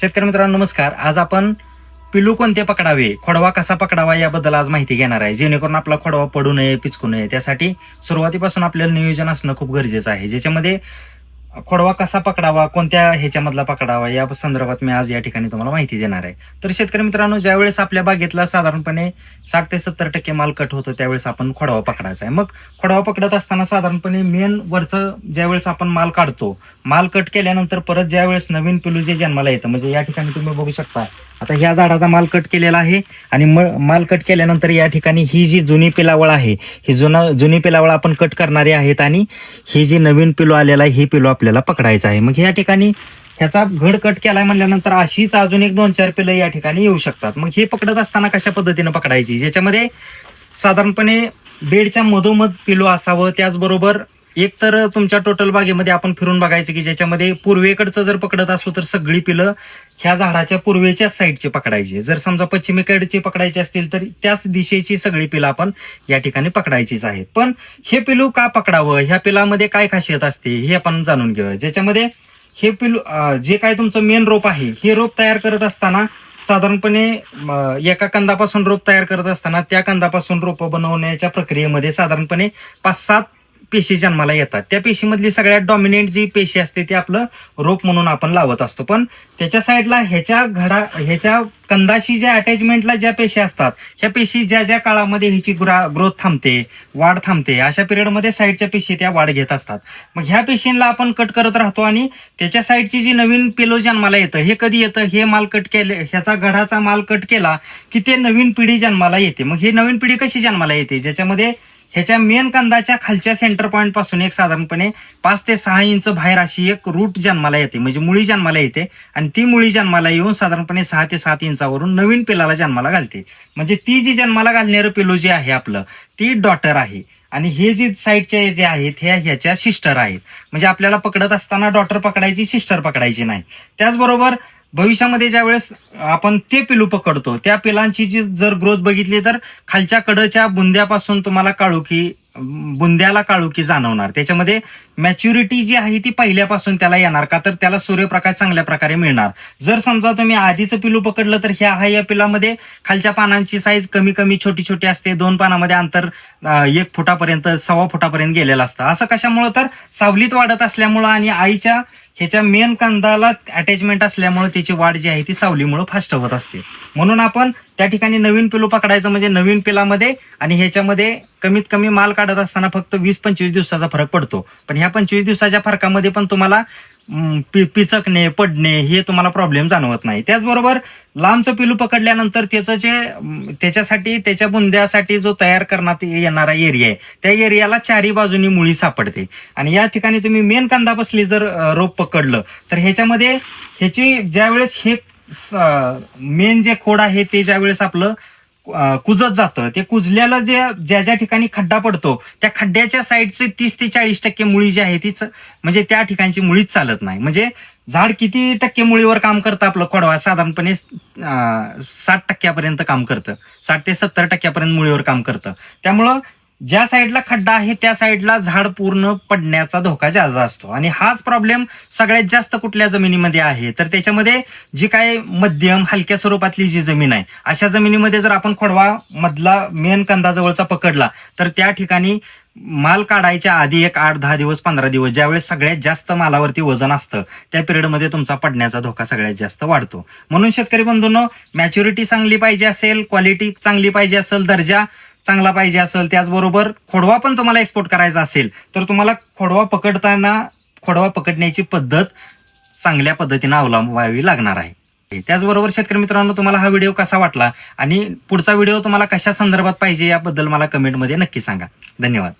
शेतकरी मित्रांनो नमस्कार. आज आपण पिलू कोणते पकडावे खोडवा कसा पकडावा याबद्दल आज माहिती घेणार आहे. जेणेकरून आपला खोडवा पडू नये पिचकू नये. त्यासाठी सुरुवातीपासून आपल्याला नियोजन असणं खूप गरजेचं आहे. ज्याच्यामध्ये खोडवा कसा पकडावा कोणत्या ह्याच्यामधला पकडावा या संदर्भात मी आज या ठिकाणी तुम्हाला माहिती देणार आहे. तर शेतकरी मित्रांनो ज्यावेळेस आपल्या बागेतला साधारणपणे साठ ते सत्तर टक्के माल कट होतो त्यावेळेस आपण खोडवा पकडायचा आहे. मग खोडवा पकडत असताना साधारणपणे मेन वरचं ज्यावेळेस आपण माल काढतो माल कट केल्यानंतर परत ज्यावेळेस नवीन पिलू जे जन्माला येतं म्हणजे या ठिकाणी तुम्ही बघू शकता आता ह्या झाडाचा माल कट केलेला आहे आणि म- माल कट केल्यानंतर या ठिकाणी ही जी जुनी पिलावळ आहे ही जुना जुनी पिलावळ आपण कट करणारी आहेत आणि ही जी नवीन पिलो आलेला आहे ही पिलो आपल्याला पकडायचं आहे. मग या ठिकाणी ह्याचा घड कट केलाय म्हणल्यानंतर अशीच अजून एक दोन चार पिलं या ठिकाणी येऊ शकतात. मग हे पकडत असताना कशा पद्धतीनं पकडायची? ज्याच्यामध्ये साधारणपणे बेडच्या मधोमध पिलो असावं त्याचबरोबर एक तर तुमच्या टोटल बागेमध्ये आपण फिरून बघायचं की ज्याच्यामध्ये पूर्वेकडचं जर पकडत असू तर सगळी पिलं ह्या झाडाच्या पूर्वेच्याच साईडची पकडायची. जर समजा पश्चिमेकडची पकडायची असतील तर त्याच दिशेची सगळी पिलं आपण या ठिकाणी पकडायचीच आहेत. पण हे पिलू का पकडावं? ह्या पिलामध्ये काय खासियत असते? हे आपण जाणून घेऊया. ज्याच्यामध्ये हे पिलू जे काय तुमचं मेन रोप आहे हे रोप तयार करत असताना साधारणपणे एका कंदापासून रोप तयार करत असताना त्या कंदापासून रोप बनवण्याच्या प्रक्रियेमध्ये साधारणपणे पाच सात पेशी जन्माला येतात. त्या पेशीमधली सगळ्यात डॉमिनेट जी पेशी असते ती आपलं रोप म्हणून आपण लावत असतो. पण त्याच्या साईडला ह्याच्या घडा ह्याच्या कंदाशी ज्या अटॅचमेंटला ज्या पेशी असतात ह्या पेशी ज्या ज्या काळामध्ये ह्याची ग्रोथ थांबते वाढ थांबते अशा पिरियडमध्ये साईडच्या पेशी त्या वाढ घेत असतात. मग ह्या पेशींना आपण कट करत राहतो आणि त्याच्या साईडची जी नवीन पिलो जन्माला येतं हे कधी येतं? हे माल कट केले ह्याचा गडाचा माल कट केला की ते नवीन पिढी जन्माला येते. मग ही नवीन पिढी कशी जन्माला येते? ज्याच्यामध्ये ह्याच्या मेन कंदाच्या खालच्या सेंटर पॉईंटपासून एक साधारणपणे पाच ते सहा इंच बाहेर अशी एक रूट जन्माला येते. म्हणजे मुळी जन्माला येते. आणि ती मुळी जन्माला येऊन साधारणपणे सहा ते सात इंचावरून नवीन पिलाला जन्माला घालते. म्हणजे ती जी जन्माला घालणारं पिलो जे आहे आपलं ती डॉटर आहे. आणि हे जी साईडचे जे आहेत ह्या ह्याच्या सिस्टर आहेत. म्हणजे आपल्याला पकडत असताना डॉटर पकडायची सिस्टर पकडायची नाही. त्याचबरोबर भविष्यामध्ये ज्या वेळेस आपण ते पिलू पकडतो त्या पिलांची जी जर ग्रोथ बघितली तर खालच्या कडच्या बुंद्यापासून तुम्हाला काळुकी बुंद्याला काळुकी जाणवणार. त्याच्यामध्ये मॅच्युरिटी जी आहे ती पहिल्यापासून त्याला येणार का तर त्याला सूर्यप्रकाश चांगल्या प्रकारे मिळणार. जर समजा तुम्ही आधीचं पिलू पकडलं तर ह्या हा या पिलामध्ये खालच्या पानांची साईज कमी कमी छोटी छोटी असते. दोन पानामध्ये अंतर एक फुटापर्यंत सव्वा फुटापर्यंत गेलेलं असतं. असं कशामुळं तर सावलीत वाढत असल्यामुळं आणि आईच्या ह्याच्या मेन कंदाला अटॅचमेंट असल्यामुळे त्याची वाढ जी आहे ती सावलीमुळे फास्ट होत असते. म्हणून आपण त्या ठिकाणी नवीन पिलू पकडायचं म्हणजे नवीन पिलामध्ये आणि ह्याच्यामध्ये कमीत कमी माल काढत असताना फक्त वीस पंचवीस दिवसाचा फरक पडतो. पण ह्या पंचवीस दिवसाच्या फरकामध्ये पण तुम्हाला पिचकणे पडणे हे तुम्हाला प्रॉब्लेम जाणवत नाही. त्याचबरोबर लांबचं पिलू पकडल्यानंतर त्याचं जे त्याच्यासाठी त्याच्या बुंद्यासाठी जो तयार करण्यात येणारा एरिया आहे त्या एरियाला चारी बाजूनी मुळी सापडते. आणि या ठिकाणी तुम्ही मेन कांदा बसली जर रोप पकडलं तर ह्याच्यामध्ये ह्याची ज्यावेळेस हे मेन जे खोड आहे ते ज्यावेळेस आपलं कुजत जातं. ते कुजल्याला जे ज्या ज्या ठिकाणी खड्डा पडतो त्या खड्ड्याच्या साईडचे तीस ते चाळीस टक्के मुळी जी आहे तीच म्हणजे त्या ठिकाणची मुळीच चालत नाही. म्हणजे झाड किती टक्के मुळीवर काम करतं आपलं? खोडवा साधारणपणे साठ टक्क्यापर्यंत काम करतं. साठ ते सत्तर टक्क्यापर्यंत मुळीवर काम करतं. त्यामुळं ज्या साईडला खड्डा आहे त्या साईडला झाड पूर्ण पडण्याचा धोका जास्त असतो. आणि हाच प्रॉब्लेम सगळ्यात जास्त कुठल्या जमिनीमध्ये आहे? तर त्याच्यामध्ये जी काय मध्यम हलक्या स्वरूपातली जी जमीन आहे अशा जमिनीमध्ये जर आपण खोडवा मधला मेन कंदाजवळचा पकडला तर त्या ठिकाणी माल काढायच्या आधी एक आठ दहा दिवस पंधरा दिवस ज्यावेळेस सगळ्यात जास्त मालावरती वजन असतं त्या पिरियडमध्ये तुमचा पडण्याचा धोका सगळ्यात जास्त वाढतो. म्हणून शेतकरी बंधूंनो मॅच्युरिटी चांगली पाहिजे असेल क्वालिटी चांगली पाहिजे असेल दर्जा चांगला पाहिजे असेल त्याचबरोबर खोडवा पण तुम्हाला एक्सपोर्ट करायचा असेल तर तुम्हाला खोडवा पकडताना खोडवा पकडण्याची पद्धत चांगल्या पद्धतीने अवलंबावी लागणार आहे. त्याचबरोबर शेतकरी मित्रांनो तुम्हाला हा व्हिडिओ कसा वाटला? आणि पुढचा व्हिडिओ तुम्हाला कशा संदर्भात पाहिजे याबद्दल मला कमेंटमध्ये नक्की सांगा. धन्यवाद.